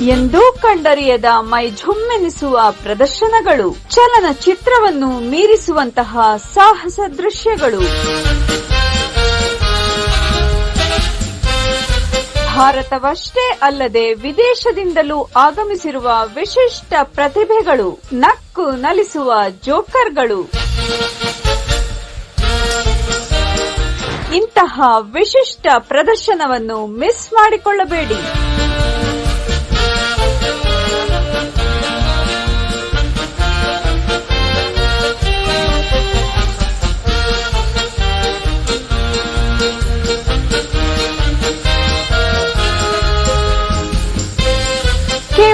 ಎಂದೂ ಕಂಡರಿಯದ ಮೈ ಝುಮ್ಮೆನಿಸುವ ಪ್ರದರ್ಶನಗಳು, ಚಲನಚಿತ್ರವನ್ನು ಮೀರಿಸುವಂತಹ ಸಾಹಸ ದೃಶ್ಯಗಳು. ಭಾರತವಷ್ಟೇ ಅಲ್ಲದೆ ವಿದೇಶದಿಂದಲೂ ಆಗಮಿಸಿರುವ ವಿಶಿಷ್ಟ ಪ್ರತಿಭೆಗಳು, ನಕ್ಕು ನಲಿಸುವ ಜೋಕರ್ಗಳು. ಇಂತಹ ವಿಶಿಷ್ಟ ಪ್ರದರ್ಶನವನ್ನು ಮಿಸ್ ಮಾಡಿಕೊಳ್ಳಬೇಡಿ.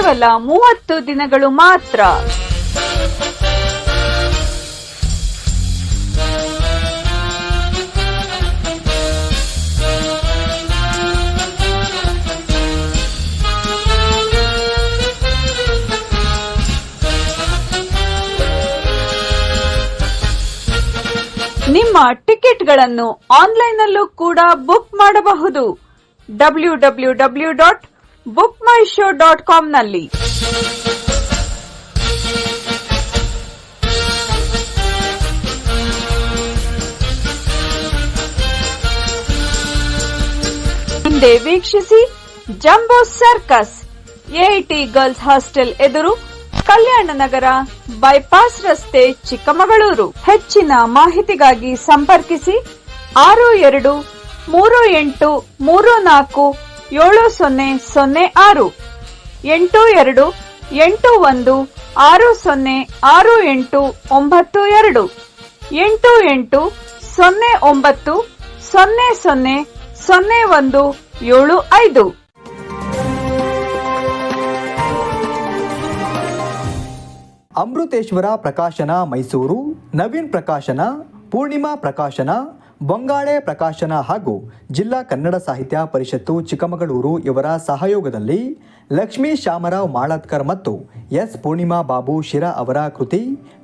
ಕೇವಲ ಮೂವತ್ತು ದಿನಗಳು ಮಾತ್ರ. ನಿಮ್ಮ ಟಿಕೆಟ್ಗಳನ್ನು ಆನ್ಲೈನ್ನಲ್ಲೂ ಕೂಡ ಬುಕ್ ಮಾಡಬಹುದು. W W W dot book my show dot ಕಾಮ್ನಲ್ಲಿ. ಹಿಂದೆ ವೀಕ್ಷಿಸಿ, jumbo circus AIT girls hostel ಎದುರು, ಕಲ್ಯಾಣ ನಗರ, ಬೈಪಾಸ್ ರಸ್ತೆ, ಚಿಕ್ಕಮಗಳೂರು. ಹೆಚ್ಚಿನ ಮಾಹಿತಿಗಾಗಿ ಸಂಪರ್ಕಿಸಿ, ಆರು ಎರಡು ಮೂರು ಎಂಟು ಮೂರು ನಾಲ್ಕು ಏಳು ಸೊನ್ನೆ ಸೊನ್ನೆ ಆರು. ಎಂಟು ಎರಡು, ಎಂಟು ಒಂದು, ಆರು ಸೊನ್ನೆ ಆರು ಎಂಟು ಒಂಬತ್ತು ಎರಡು. ಎಂಟು ಎಂಟು ಸೊನ್ನೆ ಒಂಬತ್ತು, ಸೊನ್ನೆ ಸೊನ್ನೆ ಸೊನ್ನೆ ಒಂದು, ಏಳು ಐದು. ಅಮೃತೇಶ್ವರ ಪ್ರಕಾಶನ ಮೈಸೂರು, ನವೀನ್ ಪ್ರಕಾಶನ ಪೂರ್ಣಿಮಾ ಪ್ರಕಾಶನ ಬಂಗಾಳೆ ಪ್ರಕಾಶನ ಹಾಗೂ ಜಿಲ್ಲಾ ಕನ್ನಡ ಸಾಹಿತ್ಯ ಪರಿಷತ್ತು ಚಿಕ್ಕಮಗಳೂರು ಇವರ ಸಹಯೋಗದಲ್ಲಿ ಲಕ್ಷ್ಮೀ ಶ್ಯಾಮರಾವ್ ಮಾಳತ್ಕರ್ ಮತ್ತು ಎಸ್ ಪೂರ್ಣಿಮಾ ಬಾಬು ಶಿರಾ ಅವರ ಕೃತಿ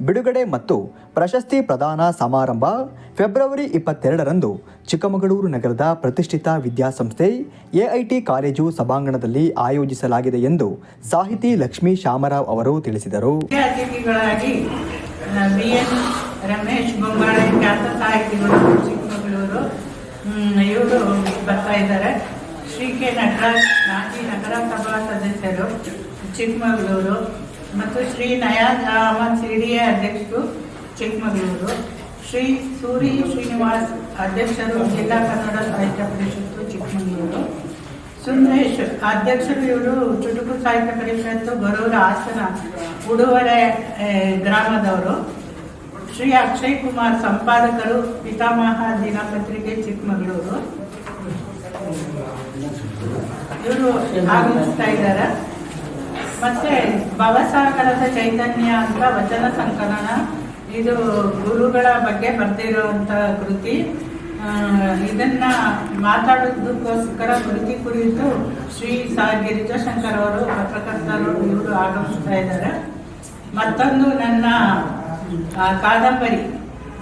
ಬಿಡುಗಡೆ ಮತ್ತು ಪ್ರಶಸ್ತಿ ಪ್ರದಾನ ಸಮಾರಂಭ ಫೆಬ್ರವರಿ ಇಪ್ಪತ್ತೆರಡರಂದು ಚಿಕ್ಕಮಗಳೂರು ನಗರದ ಪ್ರತಿಷ್ಠಿತ ವಿದ್ಯಾಸಂಸ್ಥೆ ಎಐಟಿ ಕಾಲೇಜು ಸಭಾಂಗಣದಲ್ಲಿ ಆಯೋಜಿಸಲಾಗಿದೆ ಎಂದು ಸಾಹಿತಿ ಲಕ್ಷ್ಮೀ ಶ್ಯಾಮರಾವ್ ಅವರು ತಿಳಿಸಿದರು. ರಮೇಶ್ ಖ್ಯಾತ ಸಾಹಿತಿಗಳು ಚಿಕ್ಕಮಗಳೂರು ಇವರು ಬರ್ತಾ ಇದ್ದಾರೆ. ಶ್ರೀ ಕೆ ನಟರಾಜ್ ಮಾಜಿ ನಗರಸಭಾ ಸದಸ್ಯರು, ಚಿಕ್ಕಮಗಳೂರು, ಮತ್ತು ಶ್ರೀ ನಯಾಜ್ ಅಹಮದ್ ಸಿಡಿಎ ಅಧ್ಯಕ್ಷರು, ಚಿಕ್ಕಮಗಳೂರು. ಶ್ರೀ ಸೂರಿ ಶ್ರೀನಿವಾಸ್ ಅಧ್ಯಕ್ಷರು, ಜಿಲ್ಲಾ ಕನ್ನಡ ಸಾಹಿತ್ಯ ಪರಿಷತ್ತು, ಚಿಕ್ಕಮಗಳೂರು. ಸುಂದರೇಶ್ ಅಧ್ಯಕ್ಷರು ಇವರು ಚುಟುಕು ಸಾಹಿತ್ಯ ಪರಿಷತ್ತು, ಬರೋರ ಹಾಸನ, ಉಡುವರೆ ಗ್ರಾಮದವರು. ಶ್ರೀ ಅಕ್ಷಯ್ ಕುಮಾರ್ ಸಂಪಾದಕರು ಪಿತಾಮಹ ದಿನಪತ್ರಿಕೆ ಚಿಕ್ಕಮಗಳೂರು. ಇವರು ಆಗಮಿಸ್ತಾ ಇದ್ದಾರೆ. ಮತ್ತೆ ಭವಸಾಗರದ ಚೈತನ್ಯ ಅಂತ ವಚನ ಸಂಕಲನ. ಇದು ಗುರುಗಳ ಬಗ್ಗೆ ಬರ್ತಿರುವಂತ ಕೃತಿ. ಇದನ್ನ ಮಾತಾಡೋದಕ್ಕೋಸ್ಕರ ಕೃತಿ ಕುರಿತು ಶ್ರೀ ಸಾ ಗಿರಿಜಾಶಂಕರ್ ಅವರು, ಪತ್ರಕರ್ತರು ಇವರು ಆಗಮಿಸ್ತಾ ಇದ್ದಾರೆ. ಮತ್ತೊಂದು ನನ್ನ ಕಾದಂಬರಿ,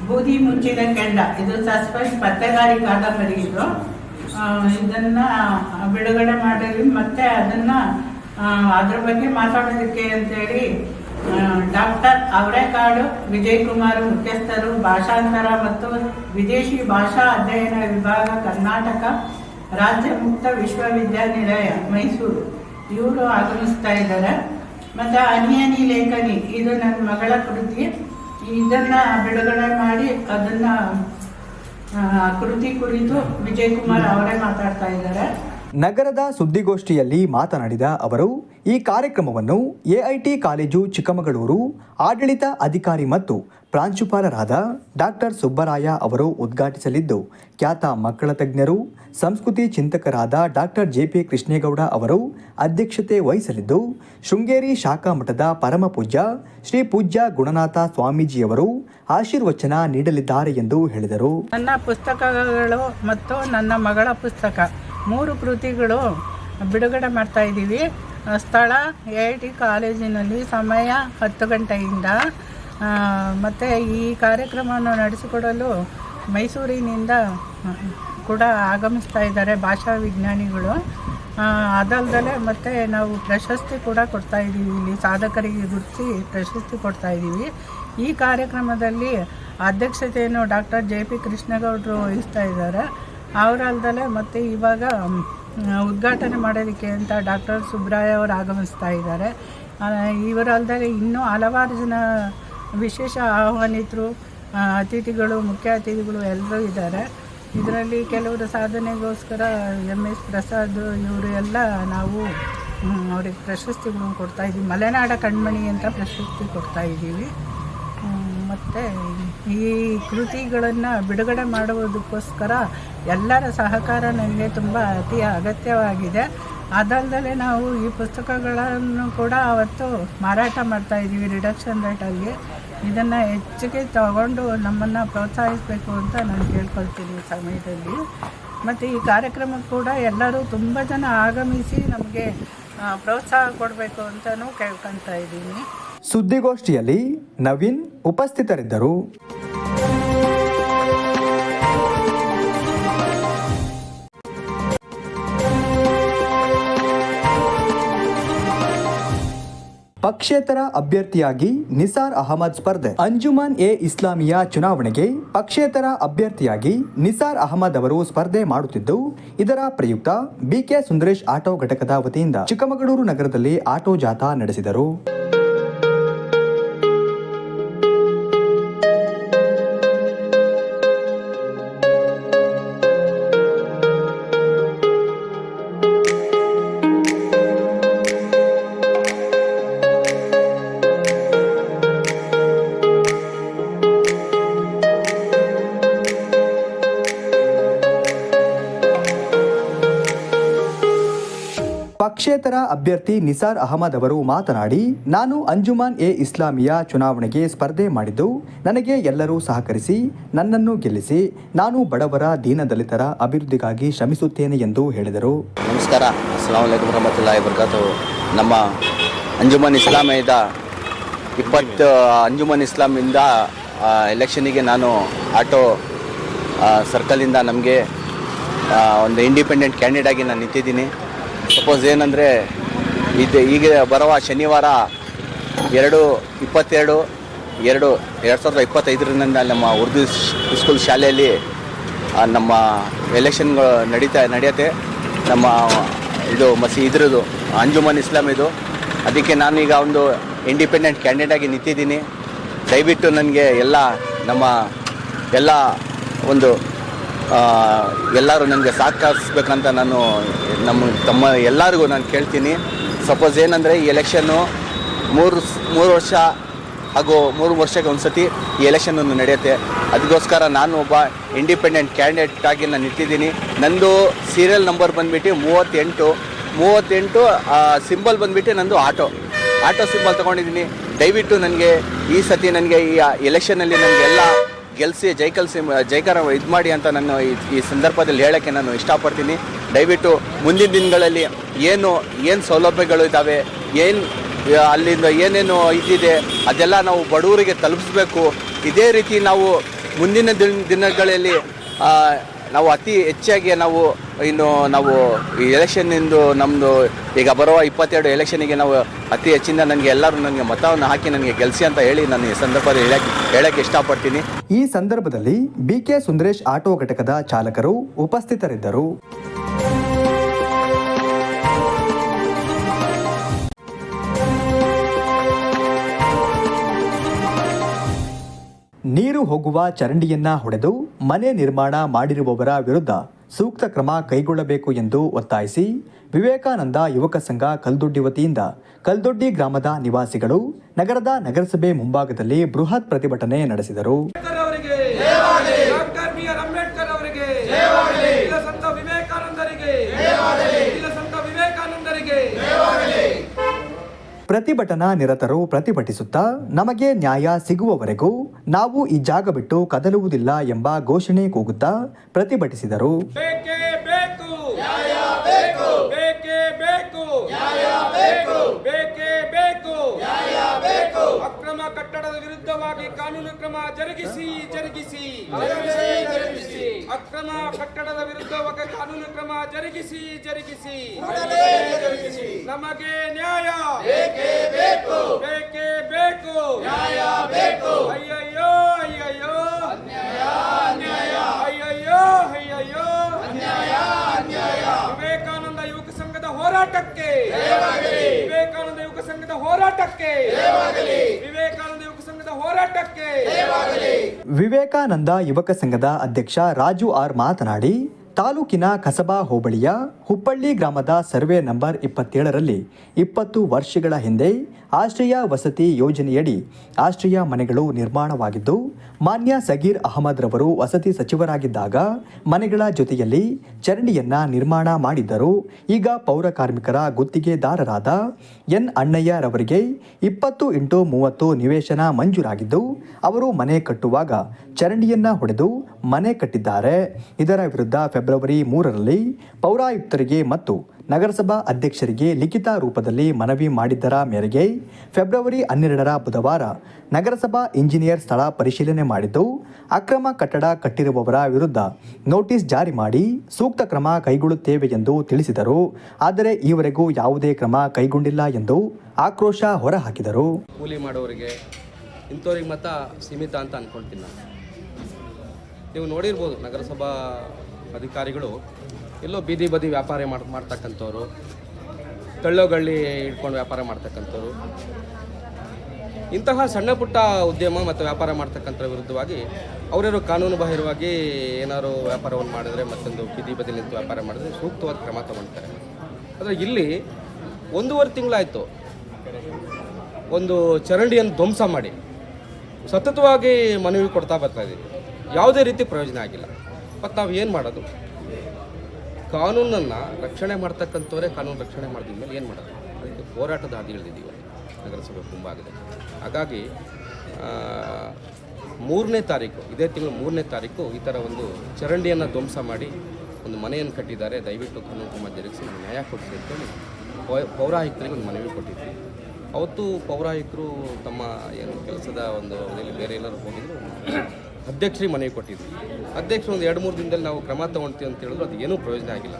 ಬೂದಿ ಮುಚ್ಚಿದ ಕೆಂಡ, ಇದು ಸಸ್ಪೆನ್ಸ್ ಪತ್ತೆಗಾರಿ ಕಾದಂಬರಿ ಇದು. ಇದನ್ನ ಬಿಡುಗಡೆ ಮಾಡಿ ಮತ್ತೆ ಅದನ್ನ ಅದ್ರ ಬಗ್ಗೆ ಮಾತಾಡೋದಕ್ಕೆ ಅಂತೇಳಿ ಡಾಕ್ಟರ್ ಅವರೇಕಾಡು ವಿಜಯ್ ಕುಮಾರ್ ಮುಖ್ಯಸ್ಥರು, ಭಾಷಾಂತರ ಮತ್ತು ವಿದೇಶಿ ಭಾಷಾ ಅಧ್ಯಯನ ವಿಭಾಗ, ಕರ್ನಾಟಕ ರಾಜ್ಯ ಮುಕ್ತ ವಿಶ್ವವಿದ್ಯಾನಿಲಯ, ಮೈಸೂರು. ಇವರು ಆಗಮಿಸ್ತಾ ಇದ್ದಾರೆ. ಮತ್ತೆ ಅನಿಯನಿ ಲೇಖನಿ, ಇದು ನನ್ನ ಮಗಳ ಕೃತಿ. ಇದನ್ನ ಬಿಡುಗಡೆ ಮಾಡಿ ಅದನ್ನ ಕೃತಿ ಕುರಿತು ವಿಜಯ್ ಕುಮಾರ್ ಅವರೇ ಮಾತಾಡ್ತಾ ಇದ್ದಾರೆ. ನಗರದ ಸುದ್ದಿಗೋಷ್ಠಿಯಲ್ಲಿ ಮಾತನಾಡಿದ ಅವರು, ಈ ಕಾರ್ಯಕ್ರಮವನ್ನು ಎಐಟಿ ಕಾಲೇಜು ಚಿಕ್ಕಮಗಳೂರು ಆಡಳಿತ ಅಧಿಕಾರಿ ಮತ್ತು ಪ್ರಾಂಶುಪಾಲರಾದ ಡಾಕ್ಟರ್ ಸುಬ್ಬರಾಯ ಅವರು ಉದ್ಘಾಟಿಸಲಿದ್ದು, ಖ್ಯಾತ ಮಕ್ಕಳ ತಜ್ಞರು, ಸಂಸ್ಕೃತಿ ಚಿಂತಕರಾದ ಡಾಕ್ಟರ್ ಜೆಪಿ ಕೃಷ್ಣೇಗೌಡ ಅವರು ಅಧ್ಯಕ್ಷತೆ ವಹಿಸಲಿದ್ದು, ಶೃಂಗೇರಿ ಶಾಖಾ ಮಠದ ಪರಮ ಪೂಜ್ಯ ಶ್ರೀ ಪೂಜ್ಯ ಗುಣನಾಥ ಸ್ವಾಮೀಜಿಯವರು ಆಶೀರ್ವಚನ ನೀಡಲಿದ್ದಾರೆ ಎಂದು ಹೇಳಿದರು. ನನ್ನ ಪುಸ್ತಕಗಳು ಮತ್ತು ನನ್ನ ಮಗಳ ಪುಸ್ತಕ ಮೂರು ಕೃತಿಗಳು ಬಿಡುಗಡೆ ಮಾಡ್ತಾ ಇದ್ದೀವಿ. ಸ್ಥಳ, ಎ ಐ ಟಿ ಕಾಲೇಜಿನಲ್ಲಿ ಸಮಯ ಹತ್ತು ಗಂಟೆಯಿಂದ ಮತ್ತು ಈ ಕಾರ್ಯಕ್ರಮವನ್ನು ನಡೆಸಿಕೊಡಲು ಮೈಸೂರಿನಿಂದ ಕೂಡ ಆಗಮಿಸ್ತಾ ಇದ್ದಾರೆ ಭಾಷಾ ವಿಜ್ಞಾನಿಗಳು. ಅದಲ್ಲದೆ ಮತ್ತು ನಾವು ಪ್ರಶಸ್ತಿ ಕೂಡ ಕೊಡ್ತಾ ಇದ್ದೀವಿ. ಇಲ್ಲಿ ಸಾಧಕರಿಗೆ ಗುರುತಿಸಿ ಪ್ರಶಸ್ತಿ ಕೊಡ್ತಾ ಇದ್ದೀವಿ. ಈ ಕಾರ್ಯಕ್ರಮದಲ್ಲಿ ಅಧ್ಯಕ್ಷತೆಯನ್ನು ಡಾಕ್ಟರ್ ಜೆ ಪಿ ಕೃಷ್ಣಗೌಡರು ವಹಿಸ್ತಾ ಇದ್ದಾರೆ. ಅವರಲ್ದಲೆ ಮತ್ತು ಇವಾಗ ಉದ್ಘಾಟನೆ ಮಾಡೋದಕ್ಕೆ ಅಂತ ಡಾಕ್ಟರ್ ಸುಬ್ರಾಯ ಅವರು ಆಗಮಿಸ್ತಾ ಇದ್ದಾರೆ. ಇವರಲ್ದಲೆ ಇನ್ನೂ ಹಲವಾರು ಜನ ವಿಶೇಷ ಆಹ್ವಾನಿತರು ಅತಿಥಿಗಳು, ಮುಖ್ಯ ಅತಿಥಿಗಳು ಎಲ್ಲರೂ ಇದ್ದಾರೆ. ಇದರಲ್ಲಿ ಕೆಲವರು ಸಾಧನೆಗೋಸ್ಕರ ಎಂ ಎಸ್ ಪ್ರಸಾದ್ ಇವರು ಎಲ್ಲ ನಾವು ಅವ್ರಿಗೆ ಪ್ರಶಸ್ತಿಗಳನ್ನು ಕೊಡ್ತಾ ಇದ್ದೀವಿ. ಮಲೆನಾಡ ಕಣ್ಮಣಿ ಅಂತ ಪ್ರಶಸ್ತಿ ಕೊಡ್ತಾ ಇದ್ದೀವಿ. ಮತ್ತು ಈ ಕೃತಿಗಳನ್ನು ಬಿಡುಗಡೆ ಮಾಡುವುದಕ್ಕೋಸ್ಕರ ಎಲ್ಲರ ಸಹಕಾರ ನನಗೆ ತುಂಬ ಅತಿ ಅಗತ್ಯವಾಗಿದೆ. ಅದಲ್ಲದೆ ನಾವು ಈ ಪುಸ್ತಕಗಳನ್ನು ಕೂಡ ಅವತ್ತು ಮಾರಾಟ ಮಾಡ್ತಾ ಇದ್ದೀವಿ ರಿಡಕ್ಷನ್ ರೇಟಲ್ಲಿ ಇದನ್ನು ಹೆಚ್ಚಿಗೆ ತಗೊಂಡು ನಮ್ಮನ್ನು ಪ್ರೋತ್ಸಾಹಿಸಬೇಕು ಅಂತ ನಾನು ಕೇಳ್ಕೊಳ್ತೀನಿ ಈ ಸಮಯದಲ್ಲಿ. ಮತ್ತು ಈ ಕಾರ್ಯಕ್ರಮಕ್ಕೆ ಕೂಡ ಎಲ್ಲರೂ ತುಂಬ ಜನ ಆಗಮಿಸಿ ನಮಗೆ ಪ್ರೋತ್ಸಾಹ ಕೊಡಬೇಕು ಅಂತಲೂ ಕೇಳ್ಕೊತಾ ಇದ್ದೀನಿ. ಸುದ್ದಿಗೋಷ್ಠಿಯಲ್ಲಿ ನವೀನ್ ಉಪಸ್ಥಿತರಿದ್ದರು. ಪಕ್ಷೇತರ ಅಭ್ಯರ್ಥಿಯಾಗಿ ನಿಸಾರ್ ಅಹಮದ್ ಸ್ಪರ್ಧೆ. ಅಂಜುಮಾನ್ ಎ ಇಸ್ಲಾಮಿಯಾ ಚುನಾವಣೆಗೆ ಪಕ್ಷೇತರ ಅಭ್ಯರ್ಥಿಯಾಗಿ ನಿಸಾರ್ ಅಹಮದ್ ಅವರು ಸ್ಪರ್ಧೆ ಮಾಡುತ್ತಿದ್ದು, ಇದರ ಪ್ರಯುಕ್ತ ಬಿಕೆ ಸುಂದರೇಶ್ ಆಟೋ ಘಟಕದ ವತಿಯಿಂದ ಚಿಕ್ಕಮಗಳೂರು ನಗರದಲ್ಲಿ ಆಟೋ ಜಾಥಾ ನಡೆಸಿದರು. ಪಕ್ಷೇತರ ಅಭ್ಯರ್ಥಿ ನಿಸಾರ್ ಅಹಮದ್ ಅವರು ಮಾತನಾಡಿ, ನಾನು ಅಂಜುಮಾನ್ ಎ ಇಸ್ಲಾಮಿಯಾ ಚುನಾವಣೆಗೆ ಸ್ಪರ್ಧೆ ಮಾಡಿದ್ದು, ನನಗೆ ಎಲ್ಲರೂ ಸಹಕರಿಸಿ, ನನ್ನನ್ನು ಗೆಲ್ಲಿಸಿ, ನಾನು ಬಡವರ ದೀನದಲಿತರ ಅಭಿವೃದ್ಧಿಗಾಗಿ ಶ್ರಮಿಸುತ್ತೇನೆ ಎಂದು ಹೇಳಿದರು. ನಮಸ್ಕಾರ. ಅಸ್ಲಾಂ ವಲೈಕಮ್ ರಹಮತುಲ್ಲಾಹಿ ಬರ್ಕಾತು ನಮ್ಮ ಅಂಜುಮನ್ ಇಸ್ಲಾಮಿಯದ ಇಪ್ಪತ್ತು, ಅಂಜುಮನ್ ಇಸ್ಲಾಮಿಂದ ಎಲೆಕ್ಷನಿಗೆ ನಾನು ಆಟೋ ಸರ್ಕಲಿಂದ ನಮಗೆ ಒಂದು ಇಂಡಿಪೆಂಡೆಂಟ್ ಕ್ಯಾಂಡಿಡೇಟ್ ಆಗಿ ನಾನು ನಿಂತಿದ್ದೀನಿ. ಸಪೋಸ್ ಏನಂದರೆ, ಇದು ಈಗ ಬರುವ ಶನಿವಾರ ಎರಡು ಇಪ್ಪತ್ತೆರಡು, ಎರಡು ಎರಡು ಸಾವಿರದ ಇಪ್ಪತ್ತೈದರಿಂದ ನಮ್ಮ ಉರ್ದು ಸ್ಕೂಲ್ ಶಾಲೆಯಲ್ಲಿ ನಮ್ಮ ಎಲೆಕ್ಷನ್ಗಳು ನಡೀತಾ, ನಡೆಯುತ್ತೆ. ನಮ್ಮ ಇದು ಮಸಿ ಇದ್ರದ್ದು, ಅಂಜುಮನ್ ಇಸ್ಲಾಂ ಇದು. ಅದಕ್ಕೆ ನಾನೀಗ ಒಂದು ಇಂಡಿಪೆಂಡೆಂಟ್ ಕ್ಯಾಂಡಿಡೇಟ್ ಆಗಿ ನಿಂತಿದ್ದೀನಿ. ದಯವಿಟ್ಟು ನನಗೆ ಎಲ್ಲ ನಮ್ಮ ಎಲ್ಲ ಒಂದು ಎಲ್ಲರೂ ನನಗೆ ಸಹಕರಿಸ್ಬೇಕಂತ ನಾನು ನಮ್ಮ ತಮ್ಮ ಎಲ್ಲರಿಗೂ ನಾನು ಕೇಳ್ತೀನಿ. ಸಪೋಸ್ ಏನಂದರೆ ಈ ಎಲೆಕ್ಷನ್ನು ಮೂರು ಮೂರು ವರ್ಷ ಹಾಗೂ ಮೂರು ವರ್ಷಕ್ಕೆ ಒಂದು ಸತಿ ಈ ಎಲೆಕ್ಷನನ್ನು ನಡೆಯುತ್ತೆ. ಅದಕ್ಕೋಸ್ಕರ ನಾನು ಒಬ್ಬ ಇಂಡಿಪೆಂಡೆಂಟ್ ಕ್ಯಾಂಡಿಡೇಟ್ ಆಗಿ ನಾನು ಇಟ್ಟಿದ್ದೀನಿ ನಂದು ಸೀರಿಯಲ್ ನಂಬರ್ ಬಂದುಬಿಟ್ಟು ಮೂವತ್ತೆಂಟು. ಮೂವತ್ತೆಂಟು ಸಿಂಬಲ್ ಬಂದುಬಿಟ್ಟು ನಂದು ಆಟೋ ಆಟೋ ಸಿಂಬಲ್ ತೊಗೊಂಡಿದ್ದೀನಿ. ದಯವಿಟ್ಟು ನನಗೆ ಈ ಸತಿ ನನಗೆ ಈ ಎಲೆಕ್ಷನಲ್ಲಿ ನನಗೆಲ್ಲ ಗೆಲ್ಲಿಸಿ ಜೈಕಲ್ಸಿ ಜೈಕಾರ ಇದು ಮಾಡಿ ಅಂತ ನಾನು ಈ- ಸಂದರ್ಭದಲ್ಲಿ ಹೇಳೋಕ್ಕೆ ನಾನು ಇಷ್ಟಪಡ್ತೀನಿ. ದಯವಿಟ್ಟು ಮುಂದಿನ ದಿನಗಳಲ್ಲಿ ಏನು ಏನು ಸೌಲಭ್ಯಗಳು ಇದ್ದಾವೆ ಏನು ಅಲ್ಲಿಂದ ಏನೇನು ಇದಿದೆ, ಅದೆಲ್ಲ ನಾವು ಬಡವರಿಗೆ ತಲುಪಿಸ್ಬೇಕು. ಇದೇ ರೀತಿ ನಾವು ಮುಂದಿನ ದಿನ ದಿನಗಳಲ್ಲಿ ನಾವು ಅತಿ ಹೆಚ್ಚಾಗಿ ನಾವು ಇನ್ನು ನಾವು ಈ ಎಲೆಕ್ಷನ್ನಿಂದು ನಮ್ಮದು ಈಗ ಬರುವ ಇಪ್ಪತ್ತೆರಡು ಎಲೆಕ್ಷನಿಗೆ ನಾವು ಅತಿ ಹೆಚ್ಚಿನ ನನಗೆ ಎಲ್ಲರೂ ನನಗೆ ಮತವನ್ನು ಹಾಕಿ ನನಗೆ ಗೆಲ್ಸಿ ಅಂತ ಹೇಳಿ ನಾನು ಈ ಸಂದರ್ಭದಲ್ಲಿ ಹೇಳಕ್ಕೆ ಹೇಳಕ್ಕೆ ಇಷ್ಟಪಡ್ತೀನಿ. ಈ ಸಂದರ್ಭದಲ್ಲಿ ಬಿ ಕೆ ಸುಂದರೇಶ್ ಆಟೋ ಘಟಕದ ಚಾಲಕರು ಉಪಸ್ಥಿತರಿದ್ದರು. ನೀರು ಹೋಗುವ ಚರಂಡಿಯನ್ನ ಹೊಡೆದು ಮನೆ ನಿರ್ಮಾಣ ಮಾಡಿರುವವರ ವಿರುದ್ಧ ಸೂಕ್ತ ಕ್ರಮ ಕೈಗೊಳ್ಳಬೇಕು ಎಂದು ಒತ್ತಾಯಿಸಿ ವಿವೇಕಾನಂದ ಯುವಕ ಸಂಘ ಕಲ್ದೊಡ್ಡಿ ವತಿಯಿಂದ ಕಲ್ದೊಡ್ಡಿ ಗ್ರಾಮದ ನಿವಾಸಿಗಳು ನಗರದ ನಗರಸಭೆ ಮುಂಭಾಗದಲ್ಲಿ ಬೃಹತ್ ಪ್ರತಿಭಟನೆ ನಡೆಸಿದರು. ಪ್ರತಿಭಟನಾ ನಿರತರು ಪ್ರತಿಭಟಿಸುತ್ತಾ ನಮಗೆ ನ್ಯಾಯ ಸಿಗುವವರೆಗೂ ನಾವು ಈ ಜಾಗ ಬಿಟ್ಟು ಕದಲುವುದಿಲ್ಲ ಎಂಬ ಘೋಷಣೆ ಕೂಗುತ್ತಾ ಪ್ರತಿಭಟಿಸಿದರು. ಅಕ್ರಮ ಕಟ್ಟಡದ ವಿರುದ್ಧವಾಗಿ ಕಾನೂನು ಕ್ರಮ ಜರುಗಿಸಿ ಜರುಗಿಸಿ. ಅಕ್ರಮ ಕಟ್ಟಡದ ವಿರುದ್ಧವಾಗಿ ಕಾನೂನು ಕ್ರಮ ಜರುಗಿಸಿ ಜರುಗಿಸಿ. ನಮಗೆ ನ್ಯಾಯ. ಬೇಕೇ ಬೇಕು. ಬೇಕೇ ಬೇಕು. ಹೋರಾಟಕ್ಕೆ ವಿವೇಕಾನಂದ ಯುವಕ ಸಂಘದ ಹೋರಾಟಕ್ಕೆ. ವಿವೇಕಾನಂದ ಯುವಕ ಸಂಘದ ಹೋರಾಟಕ್ಕೆ. ವಿವೇಕಾನಂದ ಯುವಕ ಸಂಘದ ಅಧ್ಯಕ್ಷ ರಾಜು ಆರ್ ಮಾತನಾಡಿ ತಾಲೂಕಿನ ಕಸಬಾ ಹೋಬಳಿಯ ಹುಪ್ಪಳ್ಳಿ ಗ್ರಾಮದ ಸರ್ವೆ ನಂಬರ್ ಇಪ್ಪತ್ತೇಳರಲ್ಲಿ ಇಪ್ಪತ್ತು ವರ್ಷಗಳ ಹಿಂದೆ ಆಶ್ರಯ ವಸತಿ ಯೋಜನೆಯಡಿ ಆಶ್ರಯ ಮನೆಗಳು ನಿರ್ಮಾಣವಾಗಿದ್ದು, ಮಾನ್ಯ ಸಗೀರ್ ಅಹಮದ್ ರವರು ವಸತಿ ಸಚಿವರಾಗಿದ್ದಾಗ ಮನೆಗಳ ಜೊತೆಯಲ್ಲಿ ಚರಂಡಿಯನ್ನ ನಿರ್ಮಾಣ ಮಾಡಿದ್ದರು. ಈಗ ಪೌರ ಕಾರ್ಮಿಕರ ಗುತ್ತಿಗೆದಾರರಾದ ಎನ್ ಅಣ್ಣಯ್ಯ ರವರಿಗೆ ಇಪ್ಪತ್ತು ಇಂಟು ಮೂವತ್ತು ನಿವೇಶನ ಮಂಜೂರಾಗಿದ್ದು, ಅವರು ಮನೆ ಕಟ್ಟುವಾಗ ಚರಂಡಿಯನ್ನ ಹೊಡೆದು ಮನೆ ಕಟ್ಟಿದ್ದಾರೆ. ಇದರ ವಿರುದ್ಧ ಫೆಬ್ರವರಿ ಮೂರರಲ್ಲಿ ಪೌರಾಯುಕ್ತರಿಗೆ ಮತ್ತು ನಗರಸಭಾ ಅಧ್ಯಕ್ಷರಿಗೆ ಲಿಖಿತ ರೂಪದಲ್ಲಿ ಮನವಿ ಮಾಡಿದ್ದರ ಮೇರೆಗೆ ಫೆಬ್ರವರಿ ಹನ್ನೆರಡರ ಬುಧವಾರ ನಗರಸಭಾ ಇಂಜಿನಿಯರ್ ಸ್ಥಳ ಪರಿಶೀಲನೆ ಮಾಡಿದ್ದು, ಅಕ್ರಮ ಕಟ್ಟಡ ಕಟ್ಟಿರುವವರ ವಿರುದ್ಧ ನೋಟಿಸ್ ಜಾರಿ ಮಾಡಿ ಸೂಕ್ತ ಕ್ರಮ ಕೈಗೊಳ್ಳುತ್ತೇವೆ ಎಂದು ತಿಳಿಸಿದರು. ಆದರೆ ಈವರೆಗೂ ಯಾವುದೇ ಕ್ರಮ ಕೈಗೊಂಡಿಲ್ಲ ಎಂದು ಆಕ್ರೋಶ ಹೊರಹಾಕಿದರು. ಕೂಲಿ ಮಾಡೋರಿಗೆ ಇಂಥವ್ರಿಗೆ ಮಾತ್ರ ಸೀಮಿತ ಅಂತ ಅಂದ್ಕೊಳ್ತೀನಿ ನಾನು. ನೀವು ನೋಡಿರ್ಬೋದು ನಗರಸಭಾ ಅಧಿಕಾರಿಗಳು ಎಲ್ಲೋ ಬೀದಿ ಬದಿ ವ್ಯಾಪಾರ ಮಾಡ್ ಮಾಡ್ತಕ್ಕಂಥವ್ರು, ತಳ್ಳೋಗಳ್ಳಿ ಇಟ್ಕೊಂಡು ವ್ಯಾಪಾರ ಮಾಡ್ತಕ್ಕಂಥವ್ರು. ಇಂತಹ ಸಣ್ಣ ಪುಟ್ಟ ಉದ್ಯಮ ಮತ್ತು ವ್ಯಾಪಾರ ಮಾಡ್ತಕ್ಕಂಥ ವಿರುದ್ಧವಾಗಿ ಅವರೇನು ಕಾನೂನು ಬಾಹಿರವಾಗಿ ಏನಾದ್ರು ವ್ಯಾಪಾರವನ್ನು ಮಾಡಿದರೆ ಮತ್ತೊಂದು ಬೀದಿ ಬದಿ ನಿಂತು ವ್ಯಾಪಾರ ಮಾಡಿದ್ರೆ ಸೂಕ್ತವಾದ ಕ್ರಮ ತಗೊಳ್ತಾರೆ ಆದರೆ ಇಲ್ಲಿ ಒಂದೂವರೆ ತಿಂಗಳಾಯಿತು. ಒಂದು ಚರಂಡಿಯನ್ನು ಧ್ವಂಸ ಮಾಡಿ ಸತತವಾಗಿ ಮನವಿ ಕೊಡ್ತಾ ಬರ್ತಾ ಇದ್ದೀವಿ ಯಾವುದೇ ರೀತಿ ಪ್ರಯೋಜನ ಆಗಿಲ್ಲ. ಮತ್ತು ನಾವು ಏನು ಮಾಡೋದು? ಕಾನೂನನ್ನು ರಕ್ಷಣೆ ಮಾಡ್ತಕ್ಕಂಥವರೇ ಕಾನೂನು ರಕ್ಷಣೆ ಮಾಡಿದ ಮೇಲೆ ಏನು ಮಾಡೋದು? ಅದಕ್ಕೆ ಹೋರಾಟದ ಹಾದಿ ಇಳಿದಿದ್ದೀವಿ ನಗರಸಭೆ ಆಗಿದೆ. ಹಾಗಾಗಿ ಮೂರನೇ ತಾರೀಕು, ಇದೇ ತಿಂಗಳು ಮೂರನೇ ತಾರೀಕು ಈ ಥರ ಒಂದು ಚರಂಡಿಯನ್ನು ಧ್ವಂಸ ಮಾಡಿ ಒಂದು ಮನೆಯನ್ನು ಕಟ್ಟಿದ್ದಾರೆ. ದಯವಿಟ್ಟು ಕಾನೂನು ಕ್ರಮ ಜರುಗಿಸಿ ನ್ಯಾಯ ಕೊಡಿಸಿ ಅಂತೇಳಿ ಪೌರಾಯುಕ್ತರಿಗೆ ಒಂದು ಮನವಿ ಕೊಟ್ಟಿದ್ವಿ ಅವತ್ತು ಪೌರಾಯುಕ್ತರು ತಮ್ಮ ಏನು ಕೆಲಸದ ಒಂದು ಬೇರೆ ಎಲ್ಲರೂ ಹೋಗಿದ್ರು? ಅಧ್ಯಕ್ಷರಿಗೆ ಮನವಿ ಕೊಟ್ಟಿದ್ವಿ. ಅಧ್ಯಕ್ಷರು ಒಂದು ಎರಡು ಮೂರು ದಿನದಲ್ಲಿ ನಾವು ಕ್ರಮ ತಗೊಳ್ತೀವಿ ಅಂತ ಹೇಳಿದ್ರು, ಅದು ಏನೂ ಪ್ರಯೋಜನ ಆಗಿಲ್ಲ.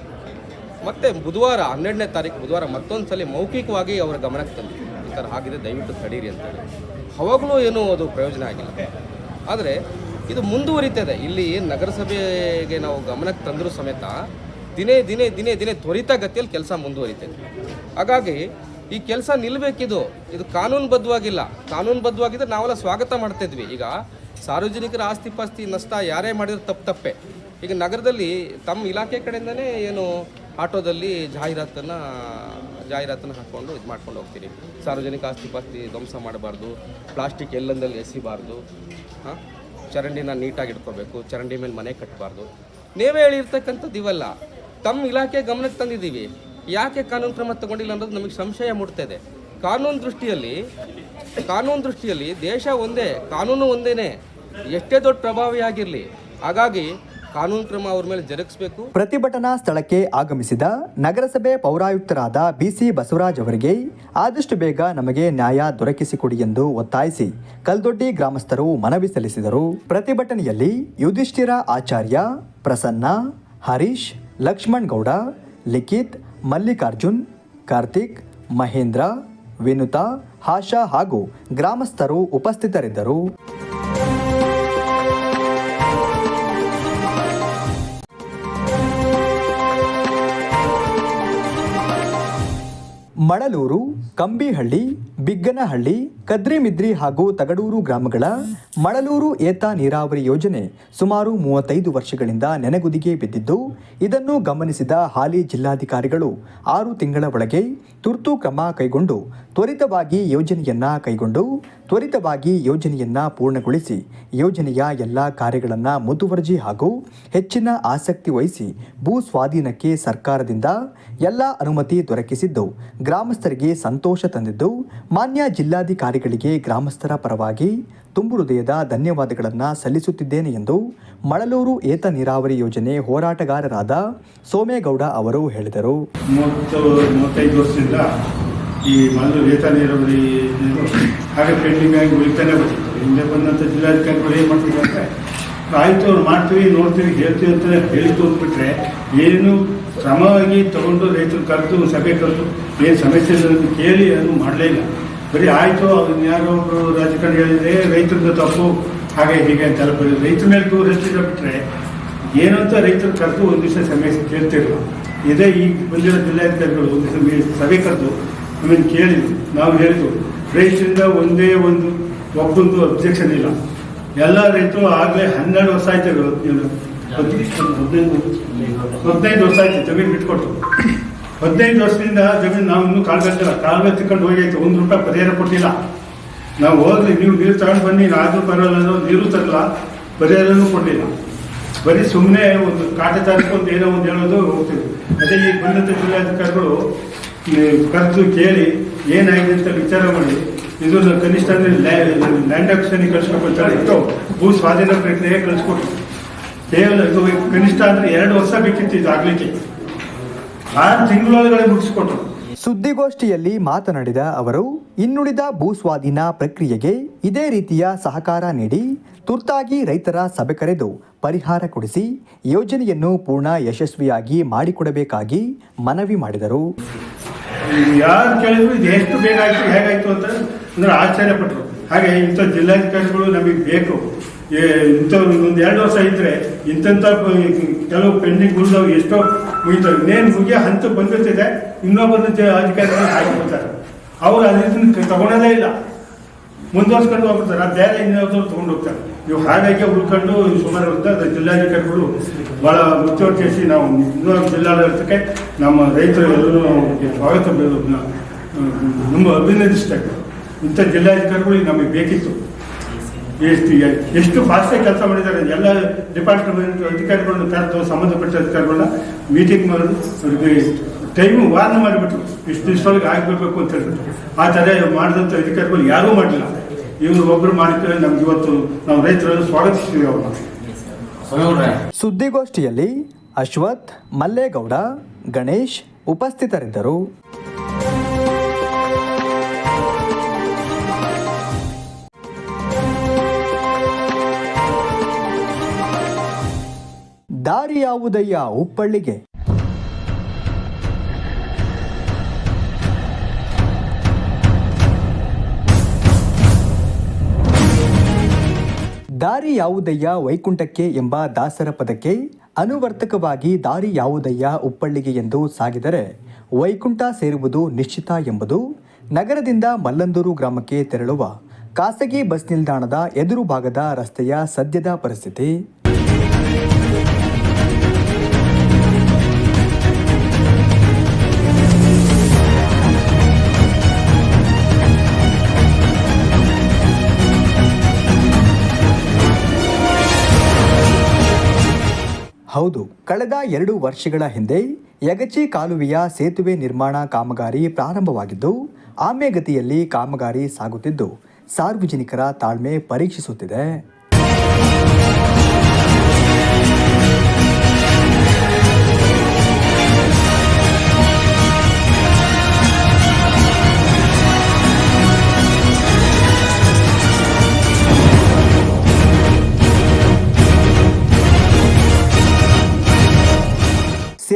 ಮತ್ತೆ ಬುಧವಾರ ಹನ್ನೆರಡನೇ ತಾರೀಕು, ಬುಧವಾರ ಮತ್ತೊಂದು ಸಲ ಮೌಖಿಕವಾಗಿ ಅವರ ಗಮನಕ್ಕೆ ತಂದು ಈ ಥರ ಆಗಿದೆ ದಯವಿಟ್ಟು ತಡೀರಿ ಅಂತೇಳಿ ಅವಾಗಲೂ ಏನೂ ಅದು ಪ್ರಯೋಜನ ಆಗಿಲ್ಲ. ಆದರೆ ಇದು ಮುಂದುವರಿತದೆ. ಇಲ್ಲಿ ನಗರಸಭೆಗೆ ನಾವು ಗಮನಕ್ಕೆ ತಂದರೂ ಸಮೇತ ದಿನೇ ದಿನೇ ದಿನೇ ದಿನೇ ತ್ವರಿತಗತಿಯಲ್ಲಿ ಕೆಲಸ ಮುಂದುವರಿತದೆ. ಹಾಗಾಗಿ ಈ ಕೆಲಸ ನಿಲ್ಲಬೇಕಿದು ಇದು ಕಾನೂನುಬದ್ಧವಾಗಿಲ್ಲ. ಕಾನೂನುಬದ್ಧವಾಗಿದ್ದರೆ ನಾವೆಲ್ಲ ಸ್ವಾಗತ ಮಾಡ್ತಿದ್ವಿ ಈಗ ಸಾರ್ವಜನಿಕರ ಆಸ್ತಿ ಪಾಸ್ತಿ ನಷ್ಟ ಯಾರೇ ಮಾಡಿದ್ರು ತಪ್ಪು ತಪ್ಪೇ. ಈಗ ನಗರದಲ್ಲಿ ತಮ್ಮ ಇಲಾಖೆ ಕಡೆಯಿಂದನೇ ಏನು ಆಟೋದಲ್ಲಿ ಜಾಹೀರಾತನ್ನು ಜಾಹೀರಾತನ್ನು ಹಾಕ್ಕೊಂಡು ಇದು ಮಾಡ್ಕೊಂಡು ಹೋಗ್ತೀರಿ. ಸಾರ್ವಜನಿಕ ಆಸ್ತಿ ಪಾಸ್ತಿ ಧ್ವಂಸ ಮಾಡಬಾರ್ದು, ಪ್ಲಾಸ್ಟಿಕ್ ಎಲ್ಲಂದಲ್ಲಿ ಎಸಿಬಾರ್ದು, ಹಾಂ? ಚರಂಡಿನ ನೀಟಾಗಿ ಇಟ್ಕೋಬೇಕು, ಚರಂಡಿ ಮೇಲೆ ಮನೆ ಕಟ್ಟಬಾರ್ದು ನೀವೇ ಹೇಳಿರ್ತಕ್ಕಂಥದ್ದು ಇವೆಲ್ಲ ತಮ್ಮ ಇಲಾಖೆ ಗಮನಕ್ಕೆ ತಂದಿದ್ದೀವಿ. ಯಾಕೆ ಕಾನೂನು ಕ್ರಮ ತಗೊಂಡಿಲ್ಲ ಅನ್ನೋದು ನಮಗೆ ಸಂಶಯ ಮೂಡ್ತಾ ಇದೆ ಕಾನೂನು ದೃಷ್ಟಿಯಲ್ಲಿ ಕಾನೂನು ದೃಷ್ಟಿಯಲ್ಲಿ ದೇಶ ಒಂದೇ, ಕಾನೂನು ಒಂದೇನೆ. ಎಷ್ಟೇ ದೊಡ್ಡ ಪ್ರಭಾವಿ ಆಗಿರಲಿ, ಹಾಗಾಗಿ ಕಾನೂನು ಕ್ರಮ ಅವರ ಮೇಲೆ ಜರುಗಿಸಬೇಕು. ಪ್ರತಿಭಟನಾ ಸ್ಥಳಕ್ಕೆ ಆಗಮಿಸಿದ ನಗರಸಭೆ ಪೌರಾಯುಕ್ತರಾದ ಬಿಸಿ ಬಸವರಾಜ್ ಅವರಿಗೆ ಆದಷ್ಟು ಬೇಗ ನಮಗೆ ನ್ಯಾಯ ದೊರಕಿಸಿಕೊಡಿ ಎಂದು ಒತ್ತಾಯಿಸಿ ಕಲ್ದೊಡ್ಡಿ ಗ್ರಾಮಸ್ಥರು ಮನವಿ ಸಲ್ಲಿಸಿದರು. ಪ್ರತಿಭಟನೆಯಲ್ಲಿ ಯುಧಿಷ್ಠಿರ ಆಚಾರ್ಯ ಪ್ರಸನ್ನ, ಹರೀಶ್, ಲಕ್ಷ್ಮಣ್ ಗೌಡ, ಲಿಖಿತ್, ಮಲ್ಲಿಕಾರ್ಜುನ್, ಕಾರ್ತಿಕ್, ಮಹೇಂದ್ರ, ವಿನುತಾ ಹಾಶಾ ಹಾಗೂ ಗ್ರಾಮಸ್ಥರು ಉಪಸ್ಥಿತರಿದ್ದರು. ಮಳಲೂರು, ಕಂಬಿಹಳ್ಳಿ, ಬಿಗ್ಗನಹಳ್ಳಿ, ಕದ್ರಿಮಿದ್ರಿ ಹಾಗೂ ತಗಡೂರು ಗ್ರಾಮಗಳ ಮಳಲೂರು ಏತ ನೀರಾವರಿ ಯೋಜನೆ ಸುಮಾರು ಮೂವತ್ತೈದು ವರ್ಷಗಳಿಂದ ನೆನೆಗುದಿಗೆ ಬಿದ್ದಿದ್ದು, ಇದನ್ನು ಗಮನಿಸಿದ ಹಾಲಿ ಜಿಲ್ಲಾಧಿಕಾರಿಗಳು ಆರು ತಿಂಗಳ ಒಳಗೆ ತುರ್ತು ಕ್ರಮ ಕೈಗೊಂಡು, ತ್ವರಿತವಾಗಿ ಯೋಜನೆಯನ್ನ ಕೈಗೊಂಡು, ತ್ವರಿತವಾಗಿ ಯೋಜನೆಯನ್ನ ಪೂರ್ಣಗೊಳಿಸಿ, ಯೋಜನೆಯ ಎಲ್ಲ ಕಾರ್ಯಗಳನ್ನು ಮುತುವರ್ಜಿ ಹಾಗೂ ಹೆಚ್ಚಿನ ಆಸಕ್ತಿ ವಹಿಸಿ ಭೂ ಸ್ವಾಧೀನಕ್ಕೆ ಸರ್ಕಾರದಿಂದ ಎಲ್ಲ ಅನುಮತಿ ದೊರಕಿಸಿದ್ದು ಗ್ರಾಮಸ್ಥರಿಗೆ ಸಂತೋಷ ತಂದಿದ್ದು ಮಾನ್ಯ ಜಿಲ್ಲಾಧಿಕಾರಿಗಳಿಗೆ ಗ್ರಾಮಸ್ಥರ ಪರವಾಗಿ ತುಂಬು ಹೃದಯದ ಧನ್ಯವಾದಗಳನ್ನು ಸಲ್ಲಿಸುತ್ತಿದ್ದೇನೆ ಎಂದು ಮಳಲೂರು ಏತ ನೀರಾವರಿ ಯೋಜನೆ ಹೋರಾಟಗಾರರಾದ ಸೋಮೇಗೌಡ ಅವರು ಹೇಳಿದರು. ಮೂವತ್ತು, ಮೂವತ್ತೈದು ವರ್ಷದಿಂದ ಈ ಮಳಲೂರು ವೇತ ನೀರಾವರಿ ಹಾಗೆ ಪೆಂಡಿಂಗ್ ಆಗಿ ಉಳಿತಾನೆ ಬರ್ತಿತ್ತು ಹಿಂದೆ ಬಂದಂಥ ಜಿಲ್ಲಾಧಿಕಾರಿಗಳು ಏನು ಮಾಡ್ತಿದ್ದಾರೆ ಆಯ್ತು ಅವ್ರು ಮಾಡ್ತೀವಿ, ನೋಡ್ತೀವಿ, ಹೇಳ್ತೀವಿ ಅಂತ ಹೇಳಿ ತೋರ್ಬಿಟ್ರೆ ಏನು ಶ್ರಮವಾಗಿ ತಗೊಂಡು ರೈತರು ಕರೆದು ಸಭೆ ಕರೆದು ಏನು ಸಮಸ್ಯೆ ಕೇಳಿ ಅದು ಮಾಡಲೇ ಇಲ್ಲ. ಬರೀ ಆಯಿತು ಅದನ್ನ ಯಾರೋ ಒಬ್ಬರು ರಾಜಕಾರಣಿ ಹೇಳಿದ್ರೆ ರೈತರದ್ದು ತಪ್ಪು, ಹಾಗೆ ಹೀಗೆ ಅಂತ ಬರೀ ರೈತರ ಮೇಲೆ ದೂರ ಹೆಚ್ಚಿದ ಬಿಟ್ಟರೆ ಏನಂತ ರೈತರು ಕರೆದು ಒಂದು ದಿವಸ ಸಮಸ್ಯೆ ಕೇಳ್ತಿರಲ್ಲ ಇದೇ ಈಗ ಬಂದಿರೋ ಜಿಲ್ಲಾಧಿಕಾರಿಗಳು ಒಂದು ದಿವಸ ಸಭೆ ಕರೆದು ಆಮೇಲೆ ಕೇಳಿದ್ರು ನಾವು ಹೇಳಿದ್ವು ರೈತರಿಂದ ಒಂದೇ ಒಂದು, ಒಬ್ಬೊಂದು ಅಬ್ಜೆಕ್ಷನ್ ಇಲ್ಲ. ಎಲ್ಲ ರೈತರು ಆಗಲೇ ಹನ್ನೆರಡು ವರ್ಷ ಆಯ್ತು ಹದಿನೈದು ವರ್ಷ ಆಯ್ತು ಜಮೀನು ಬಿಟ್ಕೊಟ್ಟು. ಹದಿನೈದು ವರ್ಷದಿಂದ ಜಮೀನು ನಾವು ಇನ್ನೂ ಕಾಲ್ಗಟ್ಟಿಲ್ಲ ಕಾಲ್ಗೆ ತಿಕ್ಕೊಂಡು ಹೋಗೈತೆ. ಒಂದು ರೂಪಾಯಿ ಪರಿಹಾರ ಕೊಟ್ಟಿಲ್ಲ. ನಾವು ಹೋಗ್ಲಿ ನೀವು ನೀರು ತಗೊಂಡು ಬನ್ನಿ. ಆದ್ರೂ ಪರವಾಗಿಲ್ಲ ನೀರು ತರಲ್ಲ ಪರಿಹಾರನೂ ಕೊಟ್ಟಿಲ್ಲ ಬರೀ ಸುಮ್ಮನೆ ಒಂದು ಕಾಟ ತರಿಸ್ಕೊಂಡು ಏನೋ ಒಂದು ಹೇಳೋದು ಹೋಗ್ತೀವಿ. ಅದೇ ಈ ಬಂದಂಥ ಜಿಲ್ಲಾಧಿಕಾರಿಗಳು ಕರೆದು ಕೇಳಿ ಏನಾಗಿದೆ ಅಂತ ವಿಚಾರ ಮಾಡಿ ಇದು ಕನಿಷ್ಠ ಅಂದ್ರೆ ಲ್ಯಾಂಡ್ ಅಂತ ಇಟ್ಟು ಭೂ ಸ್ವಾಧೀನ ಪ್ರಕ್ರಿಯೆ ಕಳಿಸ್ಕೊಟ್ರು. ಕೇವಲ ಇದು ಕನಿಷ್ಠ ಅಂದ್ರೆ ಎರಡು ವರ್ಷ ಬೇಕಿತ್ತು ಇದು ಆಗ್ಲಿಕ್ಕೆ. ಆರು ತಿಂಗಳೊಳಗಡೆ ಮುಗಿಸ್ಕೊಟ್ರು. ಸುದ್ದಿಗೋಷ್ಠಿಯಲ್ಲಿ ಮಾತನಾಡಿದ ಅವರು ಇನ್ನುಳಿದ ಭೂಸ್ವಾಧೀನ ಪ್ರಕ್ರಿಯೆಗೆ ಇದೇ ರೀತಿಯ ಸಹಕಾರ ನೀಡಿ ತುರ್ತಾಗಿ ರೈತರ ಸಭೆ ಕರೆದು ಪರಿಹಾರ ಕೊಡಿಸಿ ಯೋಜನೆಯನ್ನು ಪೂರ್ಣ ಯಶಸ್ವಿಯಾಗಿ ಮಾಡಿಕೊಡಬೇಕಾಗಿ ಮನವಿ ಮಾಡಿದರು. ಯಾರು ಕೇಳಿದ್ರು ಇದು ಎಷ್ಟು ಬೇಗ ಆಯ್ತು ಹೇಗಾಯ್ತು ಅಂತ ಅಂದ್ರೆ ಆಶ್ಚರ್ಯ ಪಟ್ರು ಹಾಗೆ ಇಂಥ ಜಿಲ್ಲಾಧಿಕಾರಿಗಳು ನಮಗೆ ಬೇಕು. ಇಂಥ ಒಂದು ಎರಡು ವರ್ಷ ಇದ್ರೆ ಇಂಥಂಥ ಕೆಲವು ಪೆಂಡಿಂಗ್ ಉಳಿದವು ಎಷ್ಟೋ ಮುಗಿತಾವೆ. ಇನ್ನೇನು ಮುಗಿಯ ಹಂತ ಬಂದಿರ್ತಿದೆ ಇನ್ನೊಬ್ಬರನ್ನ ಜ- ಅಧಿಕಾರಿಗಳು ಹಾಕಿಬಿಡ್ತಾರೆ ಅವ್ರು ಅದನ್ನ ತಗೊಳ್ಳೋದೇ ಇಲ್ಲ. ಮುಂದುವರ್ಸ್ಕೊಂಡು ಹೋಗ್ಬಿಡ್ತಾರೆ. ಅದು ಬೇರೆ ಇನ್ನೊಬ್ಬರು ತಗೊಂಡು ಹೋಗ್ತಾರೆ. ನೀವು ಹಾಗಾಗಿ ಉಳ್ಕೊಂಡು ಸುಮಾರು ಇರ್ತಾರೆ ಜಿಲ್ಲಾಧಿಕಾರಿಗಳು ಬಹಳ ಮೃತ್ಯೋರ್ಚಿಸಿ ನಾವು ನಾವು ಇನ್ನೂ ಜಿಲ್ಲಾಡಳಿತಕ್ಕೆ ನಮ್ಮ ರೈತರು ಎಲ್ಲರೂ ಸ್ವಾಗತ ತುಂಬ ಅಭಿನಂದಿಸ್ತಾ ಅಭಿನಂದಿಸ್ಬೇಕು ಇಂಥ ಜಿಲ್ಲಾಧಿಕಾರಿಗಳು ಈಗ ನಮಗೆ ಬೇಕಿತ್ತು. ಎಷ್ಟು ಎಷ್ಟು ಫಾಸ್ಟಾಗಿ ಕೆಲಸ ಮಾಡಿದ್ದಾರೆ ಎಲ್ಲ ಡಿಪಾರ್ಟ್ಮೆಂಟ್ ಅಧಿಕಾರಿಗಳನ್ನ ಕರೆದು ಸಂಬಂಧಪಟ್ಟ ಅಧಿಕಾರಿಗಳನ್ನ ಮೀಟಿಂಗ್ ಮಾಡೋದು ಅವ್ರಿಗೆ ಟೈಮು ವಾರ್ನ್ ಮಾಡಿಬಿಟ್ರು. ಇಷ್ಟು ದಿವಸದೊಳಗೆ ಆಗಬೇಕು ಅಂತ ಹೇಳ್ಬಿಟ್ಟು ಆ ಥರ ಮಾಡಿದಂಥ ಅಧಿಕಾರಿಗಳು ಯಾರೂ ಮಾಡಲಿಲ್ಲ. ಇವರು ಒಬ್ಬರು ಮಾಡಿದ್ರೆ ನಮ್ಗೆ ಇವತ್ತು ನಾವು ರೈತರನ್ನು ಸ್ವಾಗತಿಸ್ತೀವಿ ಅವ್ರನ್ನ. ಸುದ್ದಿಗೋಷ್ಠಿಯಲ್ಲಿ ಅಶ್ವಥ್ ಮಲ್ಲೇಗೌಡ ಗಣೇಶ್ ಉಪಸ್ಥಿತರಿದ್ದರು. ದಾರಿ ಯಾವುದಯ್ಯ ಉಪ್ಪಳ್ಳಿಗೆ ದಾರಿ ಯಾವುದಯ್ಯ ವೈಕುಂಠಕ್ಕೆ ಎಂಬ ದಾಸರ ಪದಕ್ಕೆ ಅನುವರ್ತಕವಾಗಿ ದಾರಿ ಯಾವುದಯ್ಯ ಉಪ್ಪಳ್ಳಿಗೆ ಎಂದು ಸಾಗಿದರೆ ವೈಕುಂಠ ಸೇರುವುದು ನಿಶ್ಚಿತ ಎಂಬುದು ನಗರದಿಂದ ಮಲ್ಲಂದೂರು ಗ್ರಾಮಕ್ಕೆ ತೆರಳುವ ಖಾಸಗಿ ಬಸ್ ನಿಲ್ದಾಣದ ಎದುರು ಭಾಗದ ರಸ್ತೆಯ ಸದ್ಯದ ಪರಿಸ್ಥಿತಿ. ಹೌದು, ಕಳೆದ ಎರಡು ವರ್ಷಗಳ ಹಿಂದೆ ಯಗಚಿ ಕಾಲುವೆಯ ಸೇತುವೆ ನಿರ್ಮಾಣ ಕಾಮಗಾರಿ ಪ್ರಾರಂಭವಾಗಿದ್ದು ಆಮೆಗತಿಯಲ್ಲಿ ಕಾಮಗಾರಿ ಸಾಗುತ್ತಿದ್ದು, ಸಾರ್ವಜನಿಕರ ತಾಳ್ಮೆ ಪರೀಕ್ಷಿಸುತ್ತಿದೆ.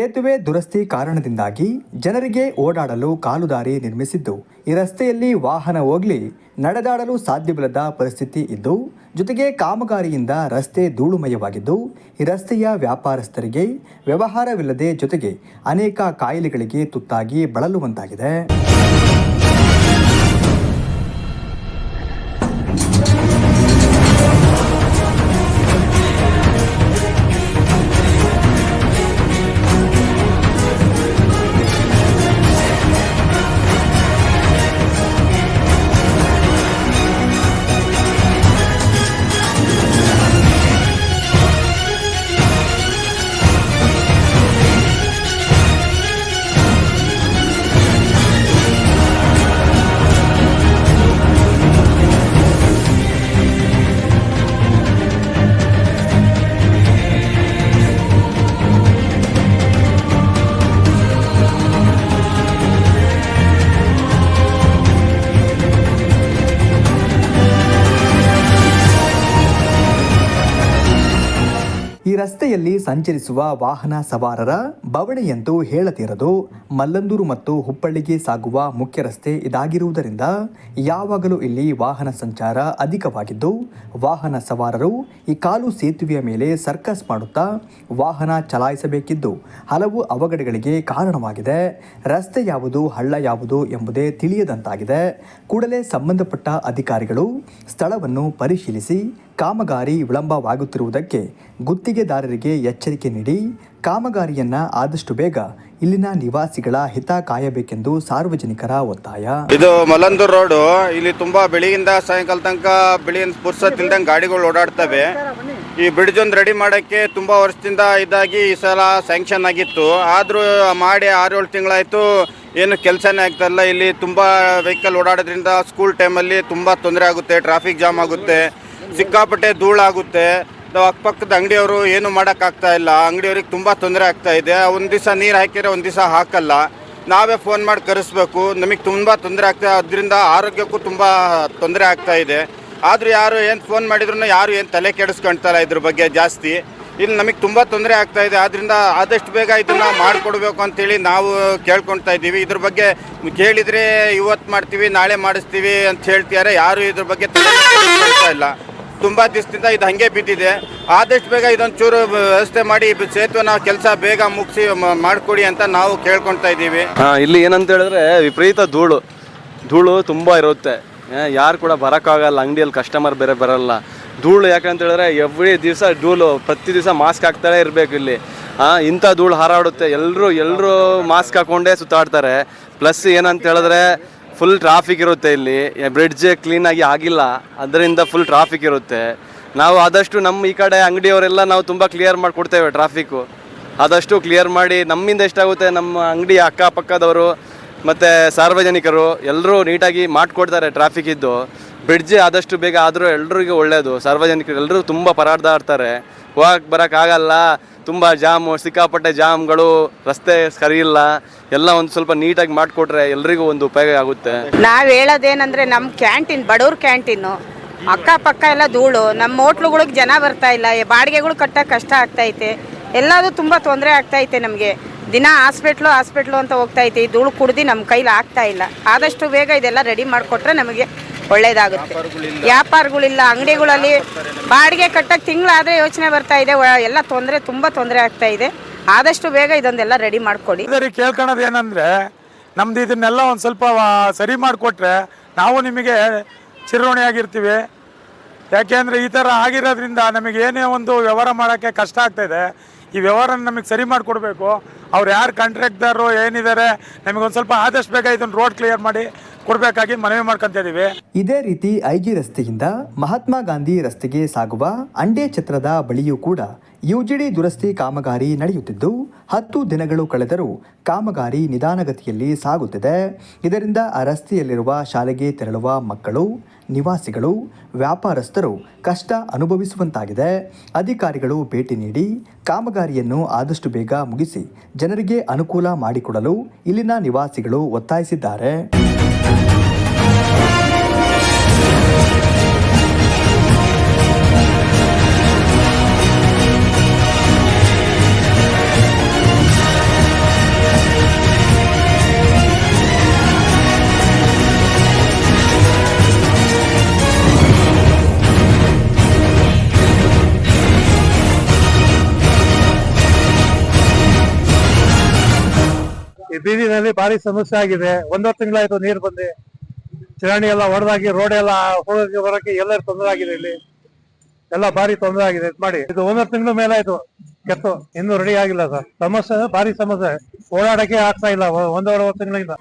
ಸೇತುವೆ ದುರಸ್ತಿ ಕಾರಣದಿಂದಾಗಿ ಜನರಿಗೆ ಓಡಾಡಲು ಕಾಲುದಾರಿ ನಿರ್ಮಿಸಿದ್ದು, ಈ ರಸ್ತೆಯಲ್ಲಿ ವಾಹನ ಹೋಗ್ಲಿ, ನಡೆದಾಡಲು ಸಾಧ್ಯವಿಲ್ಲದ ಪರಿಸ್ಥಿತಿ ಇದ್ದು, ಜೊತೆಗೆ ಕಾಮಗಾರಿಯಿಂದ ರಸ್ತೆ ಧೂಳುಮಯವಾಗಿದ್ದು, ಈ ರಸ್ತೆಯ ವ್ಯಾಪಾರಸ್ಥರಿಗೆ ವ್ಯವಹಾರವಿಲ್ಲದೆ ಜೊತೆಗೆ ಅನೇಕ ಕಾಯಿಲೆಗಳಿಗೆ ತುತ್ತಾಗಿ ಬಳಲುವಂತಾಗಿದೆ. ಸಂಚರಿಸುವ ವಾಹನ ಸವಾರರ ಬವಣೆಯಂತೂ ಹೇಳತೀರದು. ಮಲ್ಲಂದೂರು ಮತ್ತು ಹುಬ್ಬಳ್ಳಿಗೆ ಸಾಗುವ ಮುಖ್ಯ ರಸ್ತೆ ಇದಾಗಿರುವುದರಿಂದ ಯಾವಾಗಲೂ ಇಲ್ಲಿ ವಾಹನ ಸಂಚಾರ ಅಧಿಕವಾಗಿದ್ದು, ವಾಹನ ಸವಾರರು ಈ ಕಾಲು ಸೇತುವೆಯ ಮೇಲೆ ಸರ್ಕಸ್ ಮಾಡುತ್ತಾ ವಾಹನ ಚಲಾಯಿಸಬೇಕಿದ್ದು ಹಲವು ಅವಘಡಗಳಿಗೆ ಕಾರಣವಾಗಿದೆ. ರಸ್ತೆ ಯಾವುದು, ಹಳ್ಳ ಯಾವುದು ಎಂಬುದೇ ತಿಳಿಯದಂತಾಗಿದೆ. ಕೂಡಲೇ ಸಂಬಂಧಪಟ್ಟ ಅಧಿಕಾರಿಗಳು ಸ್ಥಳವನ್ನು ಪರಿಶೀಲಿಸಿ ಕಾಮಗಾರಿ ವಿಳಂಬವಾಗುತ್ತಿರುವುದಕ್ಕೆ ಗುತ್ತಿಗೆದಾರರಿಗೆ ಎಚ್ಚರಿಕೆ ನೀಡಿ ಕಾಮಗಾರಿಯನ್ನ ಆದಷ್ಟು ಬೇಗ ಇಲ್ಲಿನ ನಿವಾಸಿಗಳ ಹಿತ ಕಾಯಬೇಕೆಂದು ಸಾರ್ವಜನಿಕರ ಒತ್ತಾಯ. ಇದು ಮಲಂದೂರ್ ರೋಡು. ಇಲ್ಲಿ ತುಂಬಾ ಬೆಳಿಗಿಂದ ಸಾಯಂಕಾಲ ತನಕ ಬೆಳಿಗಿನ ಪುರ್ಸತ್ ಗಾಡಿಗಳು ಓಡಾಡ್ತವೆ. ಈ ಬ್ರಿಡ್ಜ್ ಒಂದು ರೆಡಿ ಮಾಡೋಕ್ಕೆ ತುಂಬಾ ವರ್ಷದಿಂದ ಇದಾಗಿ ಈ ಸಲ ಸ್ಯಾಂಕ್ಷನ್ ಆಗಿತ್ತು. ಆದರೂ ಮಾಡಿ ಆರು ಏಳು ತಿಂಗಳಾಯಿತು. ಏನು ಕೆಲಸನೇ ಆಗ್ತಾ ಇಲ್ಲ. ತುಂಬ ವೆಹಿಕಲ್ ಓಡಾಡೋದ್ರಿಂದ ಸ್ಕೂಲ್ ಟೈಮಲ್ಲಿ ತುಂಬ ತೊಂದರೆ ಆಗುತ್ತೆ ಟ್ರಾಫಿಕ್ ಜಾಮ್ ಆಗುತ್ತೆ, ಸಿಕ್ಕಾಪಟ್ಟೆ ಧೂಳಾಗುತ್ತೆ. ನಾವು ಅಕ್ಕಪಕ್ಕದ ಅಂಗಡಿಯವರು ಏನು ಮಾಡೋಕ್ಕಾಗ್ತಾ ಇಲ್ಲ. ಅಂಗಡಿಯವ್ರಿಗೆ ತುಂಬ ತೊಂದರೆ ಆಗ್ತಾ ಇದೆ. ಒಂದು ದಿವಸ ನೀರು ಹಾಕಿದರೆ ಒಂದು ದಿವಸ ಹಾಕಲ್ಲ. ನಾವೇ ಫೋನ್ ಮಾಡಿ ಕರೆಸ್ಬೇಕು. ನಮಗೆ ತುಂಬ ತೊಂದರೆ ಆಗ್ತಾ, ಅದರಿಂದ ಆರೋಗ್ಯಕ್ಕೂ ತುಂಬ ತೊಂದರೆ ಆಗ್ತಾ ಇದೆ. ಆದರೂ ಯಾರು ಏನು ಫೋನ್ ಮಾಡಿದ್ರು ಯಾರು ಏನು ತಲೆ ಕೆಡಿಸ್ಕೊಳ್ತಾರ ಇದ್ರ ಬಗ್ಗೆ ಜಾಸ್ತಿ. ಇಲ್ಲಿ ನಮಗೆ ತುಂಬ ತೊಂದರೆ ಆಗ್ತಾ ಇದೆ. ಆದ್ದರಿಂದ ಆದಷ್ಟು ಬೇಗ ಇದನ್ನು ಮಾಡಿಕೊಡ್ಬೇಕು ಅಂತೇಳಿ ನಾವು ಕೇಳ್ಕೊಳ್ತಾ ಇದ್ದೀವಿ. ಇದ್ರ ಬಗ್ಗೆ ಕೇಳಿದರೆ ಇವತ್ತು ಮಾಡ್ತೀವಿ, ನಾಳೆ ಮಾಡಿಸ್ತೀವಿ ಅಂತ ಹೇಳ್ತಿದ್ದಾರೆ ಯಾರು ಇದ್ರ ಬಗ್ಗೆ ತಲೆ ಇಲ್ಲ. ತುಂಬ ದಿವಸದಿಂದ ಇದು ಹಾಗೆ ಬಿದ್ದಿದೆ. ಆದಷ್ಟು ಬೇಗ ಇದೊಂದು ಚೂರು ವ್ಯವಸ್ಥೆ ಮಾಡಿ ಸೇತುವೆ ನಾವು ಕೆಲಸ ಬೇಗ ಮುಗಿಸಿ ಮಾಡಿಕೊಡಿ ಅಂತ ನಾವು ಕೇಳ್ಕೊಳ್ತಾ ಇದ್ದೀವಿ. ಇಲ್ಲಿ ಏನಂತ ಹೇಳಿದ್ರೆ ವಿಪರೀತ ಧೂಳು. ಧೂಳು ತುಂಬ ಇರುತ್ತೆ. ಯಾರು ಕೂಡ ಬರೋಕ್ಕಾಗಲ್ಲ, ಅಂಗಡಿಯಲ್ಲಿ ಕಸ್ಟಮರ್ ಬೇರೆ ಬರಲ್ಲ. ಧೂಳು ಯಾಕಂತ ಹೇಳಿದ್ರೆ ಎವ್ರಿ ದಿವಸ ಧೂಳು, ಪ್ರತಿ ದಿವಸ ಮಾಸ್ಕ್ ಹಾಕ್ತಾಳೆ ಇರಬೇಕು ಇಲ್ಲಿ. ಇಂಥ ಧೂಳು ಹಾರಾಡುತ್ತೆ. ಎಲ್ಲರೂ ಎಲ್ಲರೂ ಮಾಸ್ಕ್ ಹಾಕ್ಕೊಂಡೇ ಸುತ್ತಾಡ್ತಾರೆ. ಪ್ಲಸ್ ಏನಂತ ಹೇಳಿದ್ರೆ ಫುಲ್ ಟ್ರಾಫಿಕ್ ಇರುತ್ತೆ ಇಲ್ಲಿ. ಬ್ರಿಡ್ಜ್ ಕ್ಲೀನಾಗಿ ಆಗಿಲ್ಲ. ಅದರಿಂದ ಫುಲ್ ಟ್ರಾಫಿಕ್ ಇರುತ್ತೆ. ನಾವು ಆದಷ್ಟು ನಮ್ಮ ಈ ಕಡೆ ಅಂಗಡಿಯವರೆಲ್ಲ ನಾವು ತುಂಬ ಕ್ಲಿಯರ್ ಮಾಡಿಕೊಡ್ತೇವೆ ಟ್ರಾಫಿಕ್ಕು ಆದಷ್ಟು ಕ್ಲಿಯರ್ ಮಾಡಿ ನಮ್ಮಿಂದ ಎಷ್ಟಾಗುತ್ತೆ ನಮ್ಮ ಅಂಗಡಿ ಅಕ್ಕಪಕ್ಕದವರು ಮತ್ತು ಸಾರ್ವಜನಿಕರು ಎಲ್ಲರೂ ನೀಟಾಗಿ ಮಾಡಿಕೊಡ್ತಾರೆ ಟ್ರಾಫಿಕ್ ಇದ್ದು. ಬ್ರಿಡ್ಜ್ ಆದಷ್ಟು ಬೇಗ ಆದರೂ ಎಲ್ರಿಗೂ ಒಳ್ಳೆಯದು ಸಾರ್ವಜನಿಕರು ಎಲ್ಲರೂ ತುಂಬ ಪರಾಡ್ದಾಡ್ತಾರೆ ಹೋಗಕ್ಕೆ ಬರೋಕ್ಕಾಗಲ್ಲ ತುಂಬ ಜಾಮು, ಸಿಕ್ಕಾಪಟ್ಟೆ ಜಾಮ್ಗಳು, ರಸ್ತೆ ಸರಿ ಇಲ್ಲ ಎಲ್ಲ ಒಂದು ಸ್ವಲ್ಪ ನೀಟಾಗಿ ಮಾಡಿಕೊಟ್ರೆ ಎಲ್ರಿಗೂ ಒಂದು ಉಪಯೋಗ ಆಗುತ್ತೆ. ನಾವು ಹೇಳೋದೇನಂದ್ರೆ ನಮ್ಮ ಕ್ಯಾಂಟೀನ್, ಬಡವ್ರ ಕ್ಯಾಂಟೀನು. ಅಕ್ಕಪಕ್ಕ ಎಲ್ಲ ಧೂಳು ನಮ್ಮ ಹೋಟ್ಲುಗಳಿಗೆ ಜನ ಬರ್ತಾ ಇಲ್ಲ ಬಾಡಿಗೆಗಳು ಕಟ್ಟಕ್ಕೆ ಕಷ್ಟ ಆಗ್ತೈತೆ ಎಲ್ಲದೂ ತುಂಬ ತೊಂದರೆ ಆಗ್ತೈತೆ ನಮಗೆ. ದಿನ ಹಾಸ್ಪಿಟ್ಲು ಹಾಸ್ಪಿಟ್ಲು ಅಂತ ಹೋಗ್ತಾ ಐತೆ, ಈ ಧೂಳು ಕುಡ್ದು ನಮ್ಮ ಕೈಲಿ ಆಗ್ತಾ ಇಲ್ಲ. ಆದಷ್ಟು ಬೇಗ ಇದೆಲ್ಲ ರೆಡಿ ಮಾಡಿಕೊಟ್ರೆ ನಮಗೆ ಒಳ್ಳೇದಾಗುತ್ತೆ. ವ್ಯಾಪಾರಗಳಿಲ್ಲ. ಅಂಗಡಿಗಳಲ್ಲಿ ಬಾಡಿಗೆ ಕಟ್ಟಕ್ಕೆ ತಿಂಗಳಾದರೆ ಯೋಚನೆ ಬರ್ತಾ ಇದೆ ವ- ಎಲ್ಲ ತೊಂದರೆ ತುಂಬ ತೊಂದರೆ ಆಗ್ತಾ ಇದೆ. ಆದಷ್ಟು ಬೇಗ ಇದೊಂದೆಲ್ಲ ರೆಡಿ ಮಾಡ್ಕೊಡಿ. ಸರಿ ಕೇಳ್ಕೊಳೋದು ಏನಂದ್ರೆ ನಮ್ದು ಇದನ್ನೆಲ್ಲ ಒಂದು ಸ್ವಲ್ಪ ಸರಿ ಮಾಡಿಕೊಟ್ರೆ ನಾವು ನಿಮಗೆ ಚಿರಋಣಿಯಾಗಿರ್ತೀವಿ ಯಾಕೆಂದರೆ ಈ ಥರ ಆಗಿರೋದ್ರಿಂದ ನಮಗೆ ಏನೇ ಒಂದು ವ್ಯವಹಾರ ಮಾಡೋಕ್ಕೆ ಕಷ್ಟ ಆಗ್ತಾಯಿದೆ ಈ ವ್ಯವಹಾರ ನಮಗೆ ಸರಿ ಮಾಡಿಕೊಡ್ಬೇಕು. ಅವ್ರು ಯಾರು ಕಾಂಟ್ರಾಕ್ಟರು ಏನಿದ್ದಾರೆ ನಮಗೊಂದು ಸ್ವಲ್ಪ ಆದಷ್ಟು ಬೇಗ ಇದನ್ನು ರೋಡ್ ಕ್ಲಿಯರ್ ಮಾಡಿ ಕೊಡಬೇಕಾಗಿ ಮನವಿ ಮಾಡ್ಕೊಂತ ಇದೀವಿ. ಇದೇ ರೀತಿ ಐಜಿ ರಸ್ತೆಯಿಂದ ಮಹಾತ್ಮ ಗಾಂಧಿ ರಸ್ತೆಗೆ ಸಾಗುವ ಅಂಡೆ ಛತ್ರದ ಬಳಿಯೂ ಕೂಡ ಯುಜಿಡಿ ದುರಸ್ತಿ ಕಾಮಗಾರಿ ನಡೆಯುತ್ತಿದ್ದು, ಹತ್ತು ದಿನಗಳು ಕಳೆದರೂ ಕಾಮಗಾರಿ ನಿಧಾನಗತಿಯಲ್ಲಿ ಸಾಗುತ್ತಿದೆ. ಇದರಿಂದ ಆ ರಸ್ತೆಯಲ್ಲಿರುವ ಶಾಲೆಗೆ ತೆರಳುವ ಮಕ್ಕಳು, ನಿವಾಸಿಗಳು, ವ್ಯಾಪಾರಸ್ಥರು ಕಷ್ಟ ಅನುಭವಿಸುವಂತಾಗಿದೆ. ಅಧಿಕಾರಿಗಳು ಭೇಟಿ ನೀಡಿ ಕಾಮಗಾರಿಯನ್ನು ಆದಷ್ಟು ಬೇಗ ಮುಗಿಸಿ ಜನರಿಗೆ ಅನುಕೂಲ ಮಾಡಿಕೊಡಲು ಇಲ್ಲಿನ ನಿವಾಸಿಗಳು ಒತ್ತಾಯಿಸಿದ್ದಾರೆ. ಈ ಬೀದಿನಲ್ಲಿ ಭಾರಿ ಸಮಸ್ಯೆ ಆಗಿದೆ. ಒಂದೂವರೆ ತಿಂಗಳಾಯ್ತು ನೀರು ಬಂದು. ಚರಂಡಿ ಎಲ್ಲ ಹೊಡೆದಾಗಿ ರೋಡ್ ಎಲ್ಲ ಹೋಗೋಕೆ ಬರೋಕೆ ಎಲ್ಲರೂ ತೊಂದರೆ ಆಗಿದೆ ಇಲ್ಲಿ. ಎಲ್ಲ ಭಾರಿ ತೊಂದರೆ ಆಗಿದೆ. ಮಾಡಿ. ಇದು ಒಂದೂವರೆ ತಿಂಗಳ ಮೇಲೆ ಆಯ್ತು ಕೆತ್ತು. ಇನ್ನೂ ರೆಡಿ ಆಗಿಲ್ಲ ಸರ್. ಸಮಸ್ಯೆ, ಭಾರಿ ಸಮಸ್ಯೆ. ಓಡಾಡಕ್ಕೆ ಆಗ್ತಾ ಇಲ್ಲ. ಒಂದೂವರೆ ತಿಂಗಳಿಂದ.